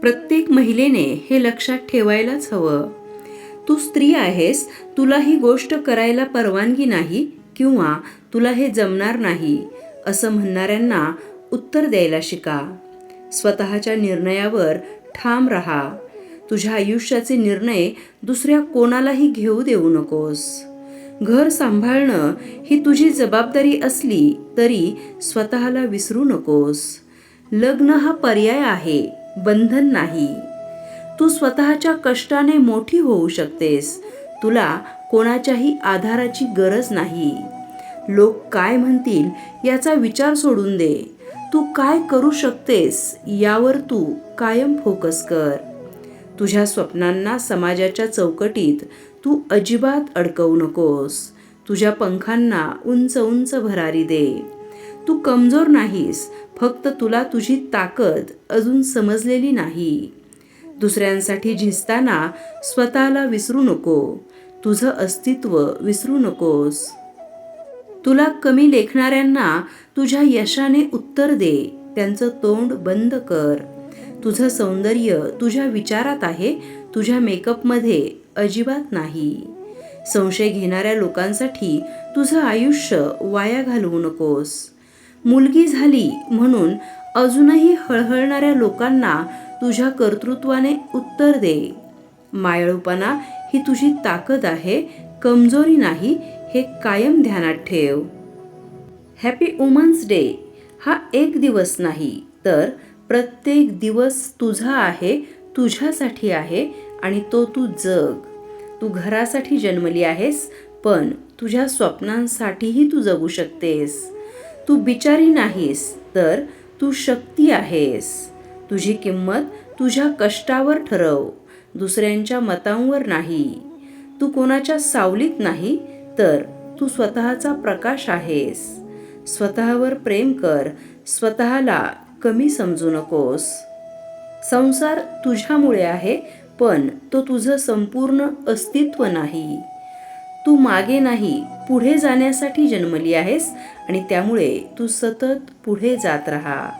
प्रत्येक महिलेने हे लक्षात ठेवायलाच हवं. तू स्त्री आहेस तुला ही गोष्ट करायला परवानगी नाही किंवा तुला हे जमणार नाही असं म्हणणाऱ्यांना उत्तर द्यायला शिका. स्वतःच्या निर्णयावर ठाम राहा. तुझ्या आयुष्याचे निर्णय दुसऱ्या कोणालाही घेऊ देऊ नकोस. घर सांभाळणं ही तुझी जबाबदारी असली तरी स्वतःला विसरू नकोस. लग्न हा पर्याय आहे. बंधन नाही. तू स्वतःच्या कष्टाने मोठी होऊ शकतेस. तुला कोणाच्याही आधाराची गरज नाही. लोक काय म्हणतील याचा विचार सोडून दे. तू काय करू शकतेस यावर तू कायम फोकस कर. तुझ्या स्वप्नांना समाजाच्या चौकटीत तू अजिबात अडकवू नकोस. तुझ्या पंखांना उंच उंच भरारी दे. तू कमजोर नाहीस फक्त तुला तुझी ताकद अजून समजलेली नाही. दुसऱ्यांसाठी झिजताना स्वतःला विसरू नको तुझं अस्तित्व विसरू नकोस. तुला कमी लेखणाऱ्यांना तुझ्या यशाने उत्तर दे त्यांचं तोंड बंद कर. तुझं सौंदर्य तुझ्या विचारात आहे तुझ्या मेकअपमध्ये अजिबात नाही. संशय घेणाऱ्या लोकांसाठी तुझं आयुष्य वाया घालवू नकोस. मुलगी झाली म्हणून अजूनही हळहळणाऱ्या लोकांना तुझ्या कर्तृत्वाने उत्तर दे. मायाळूपणा ही तुझी ताकद आहे कमजोरी नाही हे कायम ध्यानात ठेव. हॅपी वुमन्स डे हा एक दिवस नाही तर प्रत्येक दिवस तुझा आहे तुझ्यासाठी आहे आणि तो तू जग. तू घरासाठी जन्मली आहेस पण तुझ्या स्वप्नांसाठीही तू जगू शकतेस. तू बिचारी नाहीस तर तू शक्ती आहेस. तुझी किंमत तुझ्या कष्टावर ठरव दुसऱ्यांच्या मतांवर नाही. तू कोणाच्या सावलीत नाही तर तू स्वतःचा प्रकाश आहेस. स्वतःवर प्रेम कर स्वतःला कमी समजू नकोस. संसार तुझ्यामुळे आहे पण तो तुझं संपूर्ण अस्तित्व नाही. तू मागे नाही पुढे जाण्यासाठी जन्मली आहेस आणि त्यामुळे तू सतत पुढे जात राहा.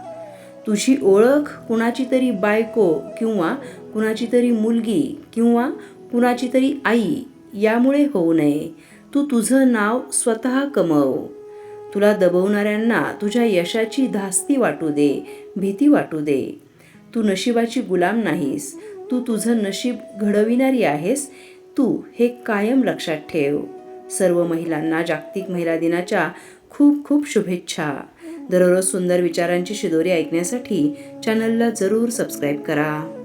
तुझी ओळख कुणाची तरी बायको किंवा कुणाची तरी मुलगी किंवा कुणाची तरी आई यामुळे होऊ नये. तू तुझं नाव स्वतः कमव. तुला दबवणाऱ्यांना तुझ्या यशाची धास्ती वाटू दे भीती वाटू दे. तू नशिबाची गुलाम नाहीस. तू तुझं नशीब घडविणारी आहेस. तू हे कायम लक्षात ठेव. सर्व महिलांना जागतिक महिला दिनाच्या खूप खूप शुभेच्छा. दररोज सुंदर विचारांची शिदोरी ऐकण्यासाठी चॅनलला जरूर सबस्क्राईब करा.